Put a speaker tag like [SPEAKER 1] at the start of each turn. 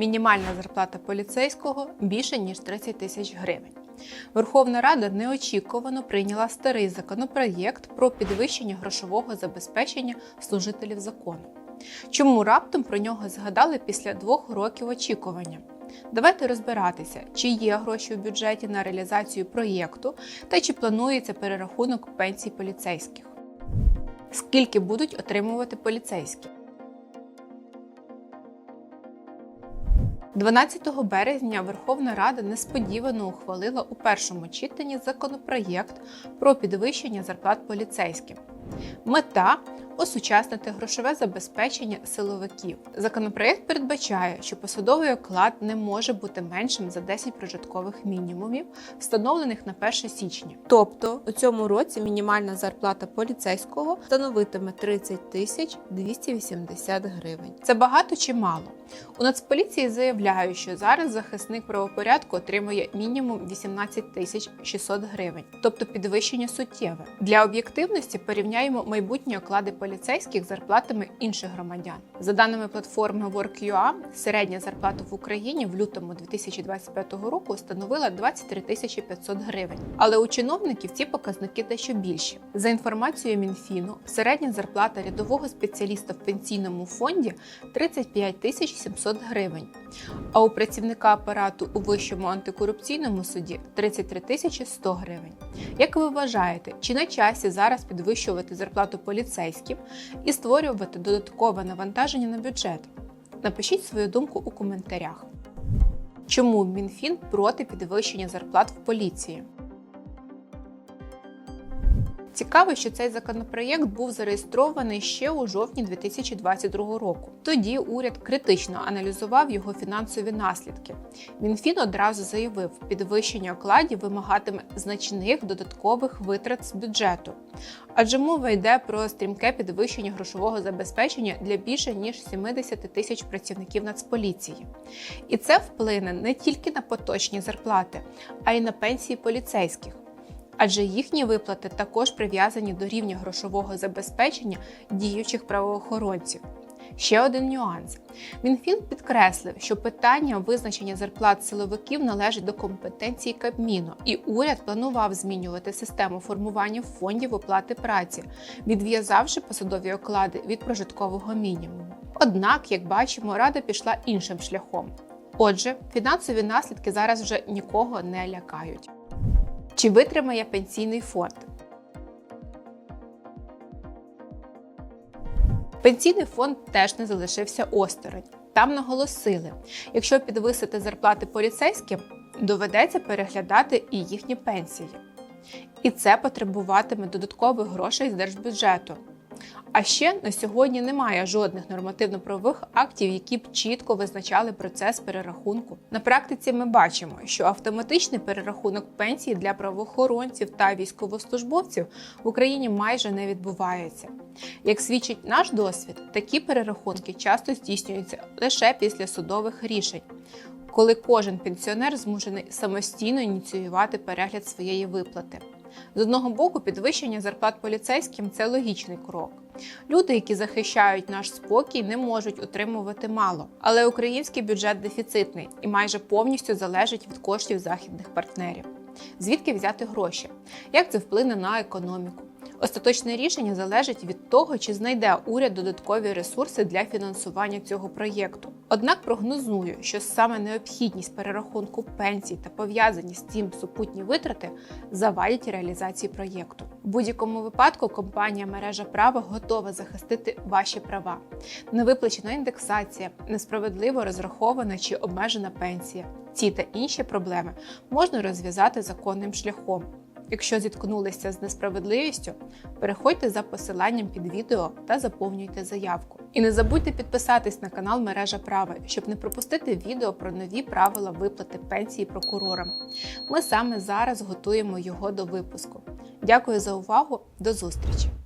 [SPEAKER 1] Мінімальна зарплата поліцейського більше ніж 30 тисяч гривень. Верховна Рада неочікувано прийняла старий законопроєкт про підвищення грошового забезпечення служителів закону. Чому раптом про нього згадали після двох років очікування? Давайте розбиратися, чи є гроші у бюджеті на реалізацію проєкту та чи планується перерахунок пенсій поліцейських. Скільки будуть отримувати поліцейські? 12 березня Верховна Рада несподівано ухвалила у першому читанні законопроєкт про підвищення зарплат поліцейським. Мета осучаснити грошове забезпечення силовиків. Законопроєкт передбачає, що посадовий оклад не може бути меншим за 10 прожиткових мінімумів, встановлених на 1 січня. Тобто у цьому році мінімальна зарплата поліцейського становитиме 30 тисяч 280 гривень. Це багато чи мало? У Нацполіції заявляють, що зараз захисник правопорядку отримує мінімум 18 тисяч 600 гривень, тобто підвищення суттєве. Для об'єктивності порівняємо майбутні оклади поліцейських з зарплатами інших громадян. За даними платформи Work.ua, середня зарплата в Україні в лютому 2025 року становила 23 тисячі 500 гривень. Але у чиновників ці показники дещо більші. За інформацією Мінфіну, середня зарплата рядового спеціаліста в пенсійному фонді 35 тисяч 700 гривень, а у працівника апарату у вищому антикорупційному суді 33 тисячі 100 гривень. Як ви вважаєте, чи на часі зараз підвищувати зарплату поліцейським і створювати додаткове навантаження на бюджет? Напишіть свою думку у коментарях. Чому Мінфін проти підвищення зарплат в поліції? Цікаво, що цей законопроєкт був зареєстрований ще у жовтні 2022 року. Тоді уряд критично аналізував його фінансові наслідки. Мінфін одразу заявив, підвищення окладів вимагатиме значних додаткових витрат з бюджету, адже мова йде про стрімке підвищення грошового забезпечення для більше ніж 70 тисяч працівників Нацполіції. І це вплине не тільки на поточні зарплати, а й на пенсії поліцейських адже їхні виплати також прив'язані до рівня грошового забезпечення діючих правоохоронців. Ще один нюанс: Мінфін підкреслив, що питання визначення зарплат силовиків належить до компетенції Кабміну, і уряд планував змінювати систему формування фондів оплати праці, відв'язавши посадові оклади від прожиткового мінімуму. Однак, як бачимо, рада пішла іншим шляхом. Отже, фінансові наслідки зараз вже нікого не лякають. Чи витримає пенсійний фонд? Пенсійний фонд теж не залишився осторонь. Там наголосили, якщо підвисити зарплати поліцейським, доведеться переглядати і їхні пенсії. І це потребуватиме додаткових грошей з держбюджету. А ще на сьогодні немає жодних нормативно-правових актів, які б чітко визначали процес перерахунку. На практиці ми бачимо, що автоматичний перерахунок пенсії для правоохоронців та військовослужбовців в Україні майже не відбувається. Як свідчить наш досвід, такі перерахунки часто здійснюються лише після судових рішень. Коли кожен пенсіонер змушений самостійно ініціювати перегляд своєї виплати. З одного боку, підвищення зарплат поліцейським це логічний крок. Люди, які захищають наш спокій, не можуть отримувати мало. Але український бюджет дефіцитний і майже повністю залежить від коштів західних партнерів. Звідки взяти гроші? Як це вплине на економіку? Остаточне рішення залежить від того, чи знайде уряд додаткові ресурси для фінансування цього проєкту. Однак прогнозую, що саме необхідність перерахунку пенсій та пов'язані з цим супутні витрати завадять реалізації проєкту. В будь-якому випадку компанія мережа права готова захистити ваші права. Невиплачена індексація, несправедливо розрахована чи обмежена пенсія. Ці та інші проблеми можна розв'язати законним шляхом. Якщо зіткнулися з несправедливістю, переходьте за посиланням під відео та заповнюйте заявку. І не забудьте підписатись на канал Мережа Права, щоб не пропустити відео про нові правила виплати пенсії прокурорам. Ми саме зараз готуємо його до випуску. Дякую за увагу, до зустрічі!